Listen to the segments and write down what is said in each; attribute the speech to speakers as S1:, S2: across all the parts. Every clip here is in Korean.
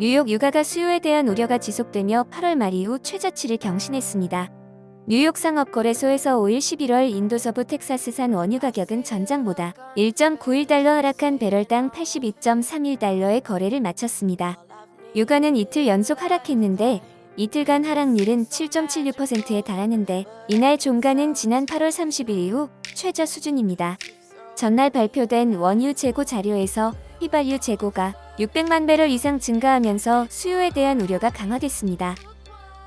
S1: 뉴욕 유가가 수요에 대한 우려가 지속되며 8월 말 이후 최저치를 경신했습니다. 뉴욕 상업거래소에서 5일 11월 인도 서부 텍사스산 원유 가격은 전장보다 1.91달러 하락한 배럴당 82.31달러의 거래를 마쳤습니다. 유가는 이틀 연속 하락했는데 이틀간 하락률은 7.76%에 달하는데 이날 종가는 지난 8월 30일 이후 최저 수준입니다. 전날 발표된 원유 재고 자료에서 휘발유 재고가 600만 배럴 이상 증가하면서 수요에 대한 우려가 강화됐습니다.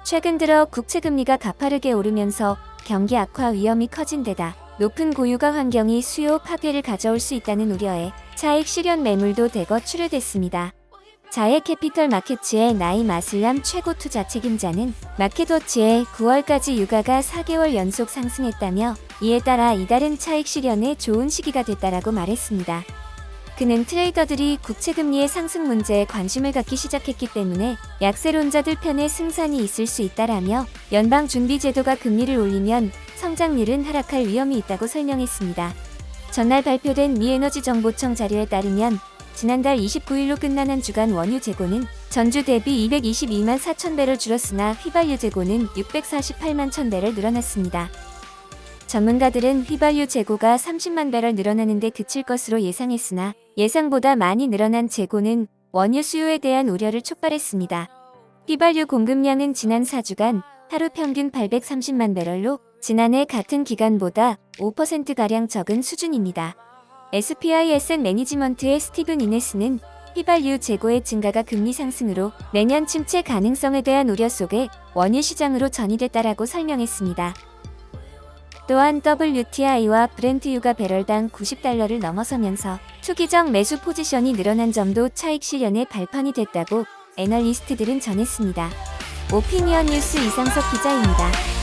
S1: 최근 들어 국채 금리가 가파르게 오르면서 경기 악화 위험이 커진 데다 높은 고유가 환경이 수요 파괴를 가져올 수 있다는 우려에 차익 실현 매물도 대거 출회됐습니다. 자해 캐피털 마켓츠의 나이 마슬람 최고 투자 책임자는 마켓워치의 9월까지 유가가 4개월 연속 상승했다며 이에 따라 이달은 차익 실현에 좋은 시기가 됐다라고 말했습니다. 그는 트레이더들이 국채 금리의 상승 문제에 관심을 갖기 시작했기 때문에 약세론자들 편에 승산이 있을 수 있다라며 연방 준비 제도가 금리를 올리면 성장률은 하락할 위험이 있다고 설명했습니다. 전날 발표된 미에너지 정보청 자료에 따르면 지난달 29일로 끝난 한 주간 원유 재고는 전주 대비 222만 4천 배럴 줄었으나 휘발유 재고는 648만 1천 배럴 늘어났습니다. 전문가들은 휘발유 재고가 30만 배럴 늘어나는데 그칠 것으로 예상했으나 예상보다 많이 늘어난 재고는 원유 수요에 대한 우려를 촉발했습니다. 휘발유 공급량은 지난 4주간 하루 평균 830만 배럴로 지난해 같은 기간보다 5%가량 적은 수준입니다. SPI 에셋 매니지먼트의 스티븐 이네스는 휘발유 재고의 증가가 금리 상승으로 내년 침체 가능성에 대한 우려 속에 원유 시장으로 전이됐다라고 설명했습니다. 또한 WTI와 브렌트 유가 배럴당 90달러를 넘어서면서 투기적 매수 포지션이 늘어난 점도 차익 실현의 발판이 됐다고 애널리스트들은 전했습니다. 오피니언 뉴스 이상석 기자입니다.